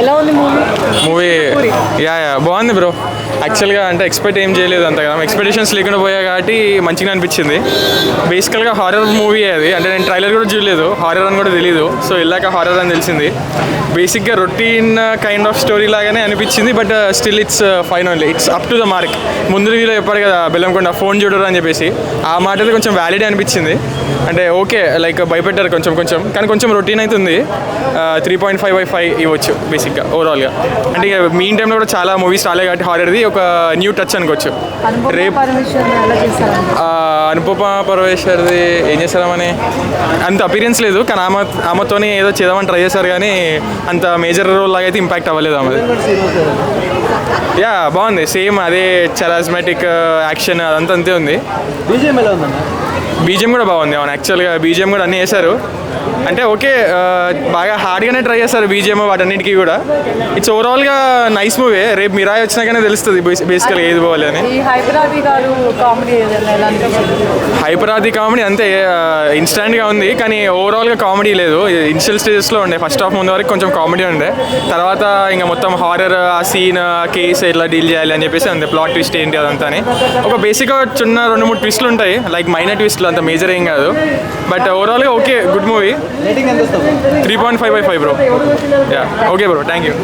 ఎలా ఉంది movie movie yeah yeah బాగుంది బ్రో యాక్చువల్గా అంటే ఎక్స్పెక్ట్ ఏం చేయలేదు అంతగా ఎక్స్పెక్టేషన్స్ లేకుండా పోయా కాబట్టి మంచిగా అనిపించింది బేసికల్గా హారర్ మూవీ అది అంటే నేను ట్రైలర్ కూడా చూడలేదు హారర్ అని కూడా తెలియదు సో వెళ్ళాక హారర్ అని తెలిసింది బేసిక్గా రొటీన్ కైండ్ ఆఫ్ స్టోరీ లాగానే అనిపించింది but still it's only it's up to the mark ముందు వీళ్ళు చెప్పారు కదా బెల్లంకొండ ఫోన్ చూడరు అని చెప్పేసి ఆ మాట కొంచెం వ్యాలిడ్ అనిపించింది అంటే ఓకే లైక్ భయపెట్టారు కొంచెం కొంచెం కానీ కొంచెం రొటీన్ అవుతుంది three point five by five ఇవ్వచ్చు బేసిక్గా ఓవరాల్గా అంటే ఇక మీ టైంలో కూడా చాలా మూవీస్ రాలే కాబట్టి హారర్ది ఒక న్యూ టచ్ అనుకోవచ్చు రేపు అనుపమ పరమేశ్వర్ది ఏం చేస్తామని అంత అపీరియన్స్ లేదు కానీ ఆమె ఆమెతోనే ఏదో చేద్దామని ట్రై చేశారు కానీ అంత మేజర్ రోల్ లాగా అయితే ఇంపాక్ట్ అవ్వలేదు ఆమె యా బాగుంది సేమ్ అదే చరాస్మెటిక్ యాక్షన్ uh, అదంతా అంతే ఉంది బీజిఎం కూడా బాగుంది అవును యాక్చువల్గా బీజిఎం కూడా అన్నీ వేశారు అంటే ఓకే బాగా హార్డ్గానే ట్రై చేస్తారు బీజిఎం వాటన్నిటికీ కూడా ఇట్స్ ఓవరాల్గా నైస్ మూవీ రేపు మిరాయి వచ్చినాకనే తెలుస్తుంది బేసికల్గా ఏది పోవాలి అని హైపరాది కామెడీ అంతే ఇన్స్టాంట్గా ఉంది కానీ ఓవరాల్గా కామెడీ లేదు ఇనిషియల్ స్టేజెస్లో ఉండే ఫస్ట్ హాఫ్ ముందు వరకు కొంచెం కామెడీ ఉండే తర్వాత ఇంకా మొత్తం హారర్ ఆ సీన్ కేసు ఎట్లా డీల్ చేయాలి అని చెప్పేసి అంతే ప్లాట్ ట్విస్ట్ ఏంటి అదంతా అని ఒక బేసిక్గా చిన్న రెండు మూడు ట్విస్ట్లు ఉంటాయి లైక్ మైనర్ ట్విస్ట్లు అంత మేజర్ ఏం కాదు బట్ ఓవరాల్గా okay good movie 3.5 by 5 bro. Yeah. Okay bro. Thank you.